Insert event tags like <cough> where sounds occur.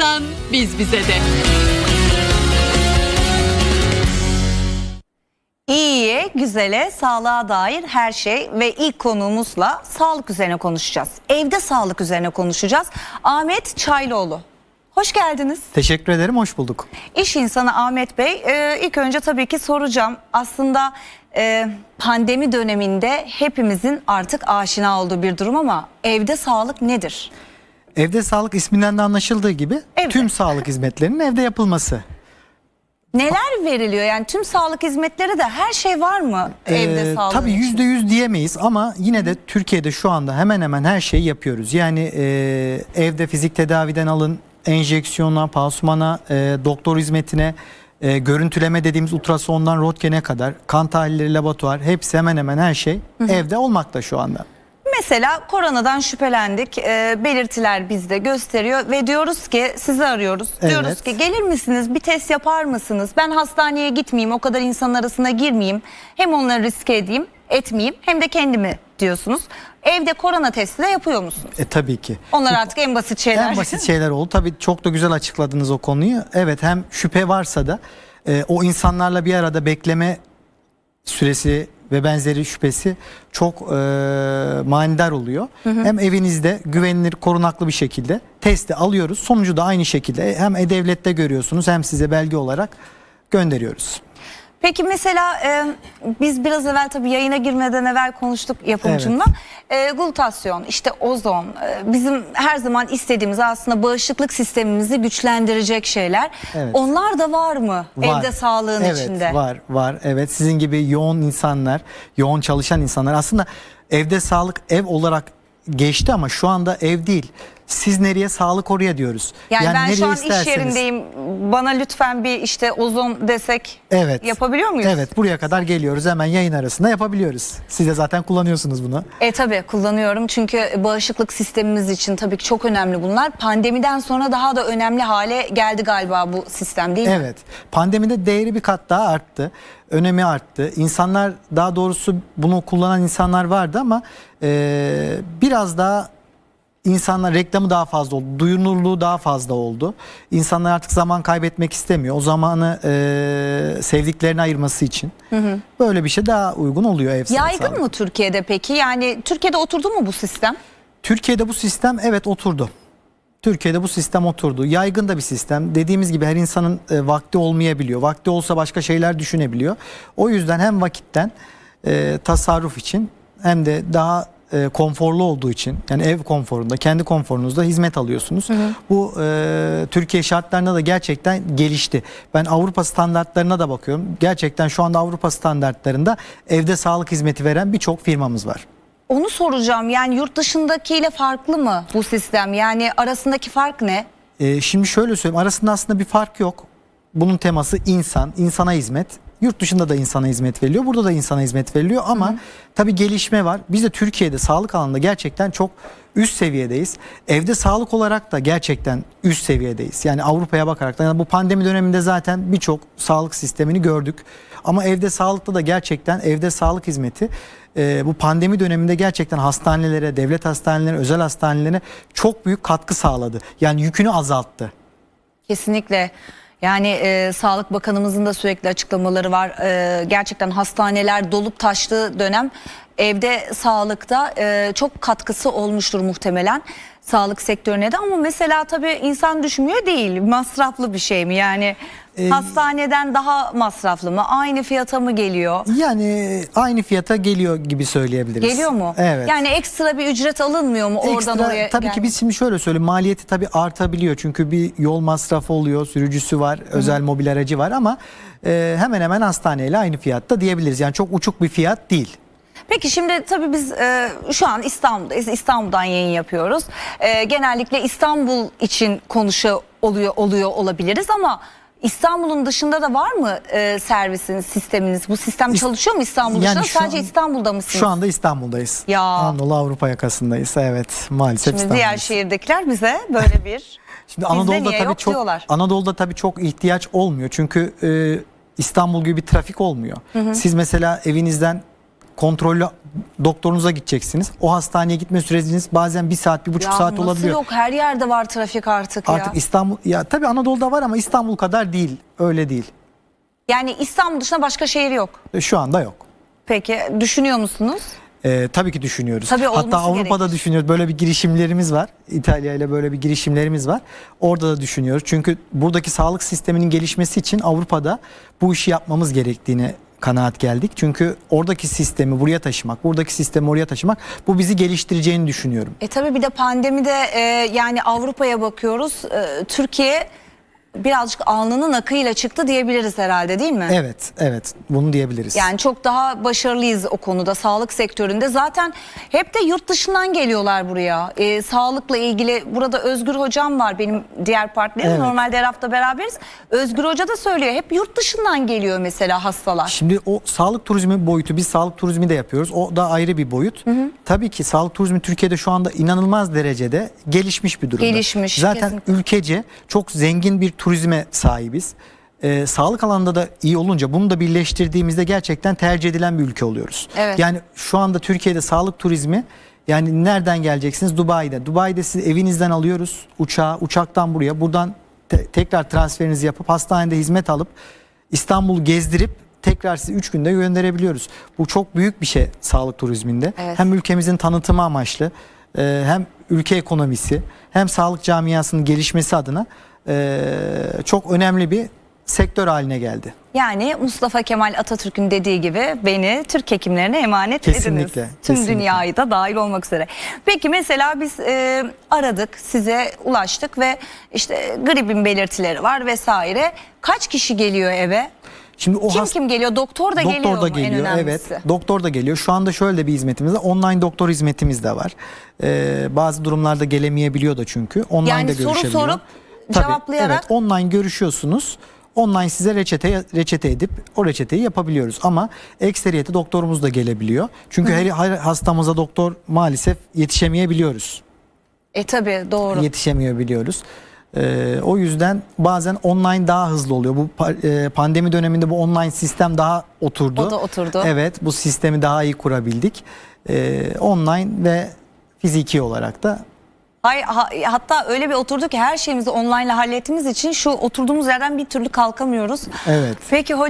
birazdan biz bize de. İyiye, güzele, sağlığa dair her şey ve ilk konuğumuzla sağlık üzerine konuşacağız. Evde sağlık üzerine konuşacağız. Ahmet Çaylıoğlu. Hoş geldiniz. Teşekkür ederim, hoş bulduk. İş insanı Ahmet Bey. Ee, ilk önce tabii ki soracağım. Aslında e, pandemi döneminde hepimizin artık aşina olduğu bir durum ama evde sağlık nedir? Evde sağlık isminden de anlaşıldığı gibi Evde. tüm sağlık hizmetlerinin evde yapılması. Neler veriliyor? Yani tüm sağlık hizmetleri de her şey var mı evde Ee, sağlık tabii yüzde yüz diyemeyiz ama yine de Türkiye'de şu anda hemen hemen her şeyi yapıyoruz. Yani e, evde fizik tedaviden alın, enjeksiyona, pansumana, e, doktor hizmetine, e, görüntüleme dediğimiz ultrasondan röntgene kadar, kan tahlilleri, laboratuvar hepsi hemen hemen her şey evde olmakta şu anda. Mesela koronadan şüphelendik. Ee, belirtiler bizde gösteriyor ve diyoruz ki sizi arıyoruz. Diyoruz Evet. ki gelir misiniz bir test yapar mısınız? Ben hastaneye gitmeyeyim o kadar insanın arasına girmeyeyim. Hem onları riske edeyim etmeyeyim hem de kendimi diyorsunuz. Evde korona testi de yapıyor musunuz? E tabii ki. Onlar artık en basit şeyler. En basit şeyler oldu. Tabii çok da güzel açıkladınız o konuyu. Evet hem şüphe varsa da e, o insanlarla bir arada bekleme süresi ve benzeri şüphesi çok e, manidar oluyor. Hem evinizde güvenilir, korunaklı bir şekilde testi alıyoruz. Sonucu da aynı şekilde hem e-devlette görüyorsunuz hem size belge olarak gönderiyoruz. Peki mesela e, biz biraz evvel tabii yayına girmeden evvel konuştuk yapımcımla. E, glutasyon, işte ozon e, bizim her zaman istediğimiz aslında bağışıklık sistemimizi güçlendirecek şeyler. Evet. Onlar da var mı Var. evde sağlığın evet, içinde? var var evet sizin gibi yoğun insanlar yoğun çalışan insanlar aslında evde sağlık ev olarak geçti ama şu anda ev değil siz nereye sağlık oraya diyoruz Yani, ben nereye şu an iş isterseniz. yerindeyim. Bana lütfen bir işte ozon desek Evet. yapabiliyor muyuz? Evet buraya kadar geliyoruz hemen yayın arasında yapabiliyoruz. Siz de zaten kullanıyorsunuz bunu. E tabii kullanıyorum çünkü bağışıklık sistemimiz için tabii ki çok önemli bunlar. Pandemiden sonra daha da önemli hale geldi galiba bu sistem değil mi? Evet pandemide değeri bir kat daha arttı. Önemi arttı. İnsanlar daha doğrusu bunu kullanan insanlar vardı ama e, biraz daha insanlar reklamı daha fazla oldu. Duyunurluğu daha fazla oldu. İnsanlar artık zaman kaybetmek istemiyor. O zamanı e, sevdiklerine ayırması için. Böyle bir şey daha uygun oluyor ev Yaygın mı Türkiye'de peki? Yani Türkiye'de oturdu mu bu sistem? Türkiye'de bu sistem evet oturdu. Türkiye'de bu sistem oturdu. Yaygın da bir sistem. Dediğimiz gibi her insanın e, vakti olmayabiliyor. Vakti olsa başka şeyler düşünebiliyor. O yüzden hem vakitten e, tasarruf için hem de daha e, konforlu olduğu için yani ev konforunda, kendi konforunuzda hizmet alıyorsunuz. Bu e, Türkiye şartlarında da gerçekten gelişti. Ben Avrupa standartlarına da bakıyorum. Gerçekten şu anda Avrupa standartlarında evde sağlık hizmeti veren birçok firmamız var. Onu soracağım. Yani yurt dışındakiyle farklı mı bu sistem? Yani arasındaki fark ne? Ee, şimdi şöyle söyleyeyim arasında aslında bir fark yok. Bunun teması insan, insana hizmet. Yurt dışında da insana hizmet veriliyor. Burada da insana hizmet veriliyor ama tabii gelişme var. Biz de Türkiye'de sağlık alanında gerçekten çok üst seviyedeyiz. Evde sağlık olarak da gerçekten üst seviyedeyiz. Yani Avrupa'ya bakarak da yani bu pandemi döneminde zaten birçok sağlık sistemini gördük. Ama evde sağlıkta da gerçekten evde sağlık hizmeti e, bu pandemi döneminde gerçekten hastanelere, devlet hastanelerine, özel hastanelerine çok büyük katkı sağladı. Yani yükünü azalttı. Kesinlikle. Yani e, Sağlık Bakanımızın da sürekli açıklamaları var. E, gerçekten hastaneler dolup taştığı dönem evde sağlıkta e, çok katkısı olmuştur muhtemelen sağlık sektörüne de. Ama mesela tabii insan düşünmüyor değil. Masraflı bir şey mi? Yani Ee, hastaneden daha masraflı mı? Aynı fiyata mı geliyor? Yani aynı fiyata geliyor gibi söyleyebiliriz. geliyor mu? Evet. yani ekstra bir ücret alınmıyor mu oradan Ekstra, oraya? tabii ki gelmek? biz şimdi şöyle söyleyeyim. Maliyeti tabii artabiliyor. Çünkü bir yol masrafı oluyor sürücüsü var özel mobil aracı var ama e, hemen hemen hastaneyle aynı fiyatta diyebiliriz. Yani çok uçuk bir fiyat değil. Peki şimdi tabii biz e, şu an İstanbul'dayız. İstanbul'dan yayın yapıyoruz. E, genellikle İstanbul için konuşu oluyor oluyor olabiliriz ama İstanbul'un dışında da var mı e, servisin, sisteminiz? Bu sistem İst- çalışıyor mu İstanbul Yani dışında? Sadece an- İstanbul'da mısınız? Şu anda İstanbul'dayız. Ya. Anadolu Avrupa yakasındayız evet maalesef Şimdi İstanbul'dayız. diğer şehirdekiler bize böyle bir <laughs> Şimdi Anadolu'da tabii çok diyorlar. Anadolu'da tabii çok ihtiyaç olmuyor. Çünkü e, İstanbul gibi bir trafik olmuyor. Siz mesela evinizden kontrollü doktorunuza gideceksiniz. O hastaneye gitme süreciniz bazen bir saat, bir buçuk Ya saat nasıl olabiliyor. yok her yerde var trafik artık, Artık ya. İstanbul, ya tabii Anadolu'da var ama İstanbul kadar değil. Öyle değil. Yani İstanbul dışında başka şehir yok. E, Şu anda yok. Peki düşünüyor musunuz? Ee, tabii ki düşünüyoruz. Tabii Hatta Avrupa'da gerekir. düşünüyoruz. Böyle bir girişimlerimiz var. İtalya ile böyle bir girişimlerimiz var. Orada da düşünüyoruz. Çünkü buradaki sağlık sisteminin gelişmesi için Avrupa'da bu işi yapmamız gerektiğine kanaat geldik. Çünkü oradaki sistemi buraya taşımak, buradaki sistemi oraya taşımak bu bizi geliştireceğini düşünüyorum. E tabii bir de pandemide e, yani Avrupa'ya bakıyoruz. E, Türkiye birazcık alnının akıyla çıktı diyebiliriz herhalde değil mi? Evet, evet. Bunu diyebiliriz. Yani çok daha başarılıyız o konuda sağlık sektöründe. Zaten hep de yurt dışından geliyorlar buraya. E, sağlıkla ilgili burada Özgür Hocam var benim diğer partnerim. Evet. Normalde her hafta beraberiz. Özgür Hoca da söylüyor. Hep yurt dışından geliyor mesela hastalar. Şimdi o sağlık turizmi boyutu biz sağlık turizmi de yapıyoruz. O da ayrı bir boyut. Tabii ki sağlık turizmi Türkiye'de şu anda inanılmaz derecede gelişmiş bir durumda. Gelişmiş, Zaten kesinlikle. ülkece çok zengin bir turizme sahibiz. Ee, sağlık alanında da iyi olunca bunu da birleştirdiğimizde gerçekten tercih edilen bir ülke oluyoruz. Evet. Yani şu anda Türkiye'de sağlık turizmi yani nereden geleceksiniz? Dubai'de. Dubai'de siz evinizden alıyoruz uçağı, uçaktan buraya. Buradan te- tekrar transferinizi yapıp hastanede hizmet alıp İstanbul'u gezdirip tekrar sizi 3 günde gönderebiliyoruz. Bu çok büyük bir şey sağlık turizminde. Evet. Hem ülkemizin tanıtımı amaçlı e, hem ülke ekonomisi hem sağlık camiasının gelişmesi adına e, çok önemli bir sektör haline geldi. Yani Mustafa Kemal Atatürk'ün dediği gibi beni Türk hekimlerine emanet Kesinlikle, ediniz. Tüm kesinlikle. dünyayı da dahil olmak üzere. Peki mesela biz e, aradık, size ulaştık ve işte gripin belirtileri var vesaire. Kaç kişi geliyor eve? Şimdi o Kim hast- kim geliyor? Doktor da geliyor Doktor da mu en geliyor evet. önemlisi? Doktor da geliyor. Şu anda şöyle bir hizmetimiz var. Online doktor hizmetimiz de var. Ee, bazı durumlarda gelemeyebiliyor da çünkü. Online Yani de soru görüşebiliyor. sorup Tabii, cevaplayarak- Evet online görüşüyorsunuz. Online size reçete reçete edip o reçeteyi yapabiliyoruz. Ama ekseriyeti doktorumuz da gelebiliyor. Çünkü her, her hastamıza doktor maalesef yetişemeyebiliyoruz. E tabi doğru. Yetişemiyor biliyoruz. Ee, o yüzden bazen online daha hızlı oluyor. Bu e, pandemi döneminde bu online sistem daha oturdu. O da oturdu. Evet, bu sistemi daha iyi kurabildik. Ee, online ve fiziki olarak da Hay, ha- hatta öyle bir oturdu ki her şeyimizi online hallettiğimiz için şu oturduğumuz yerden bir türlü kalkamıyoruz. Evet. Peki hocam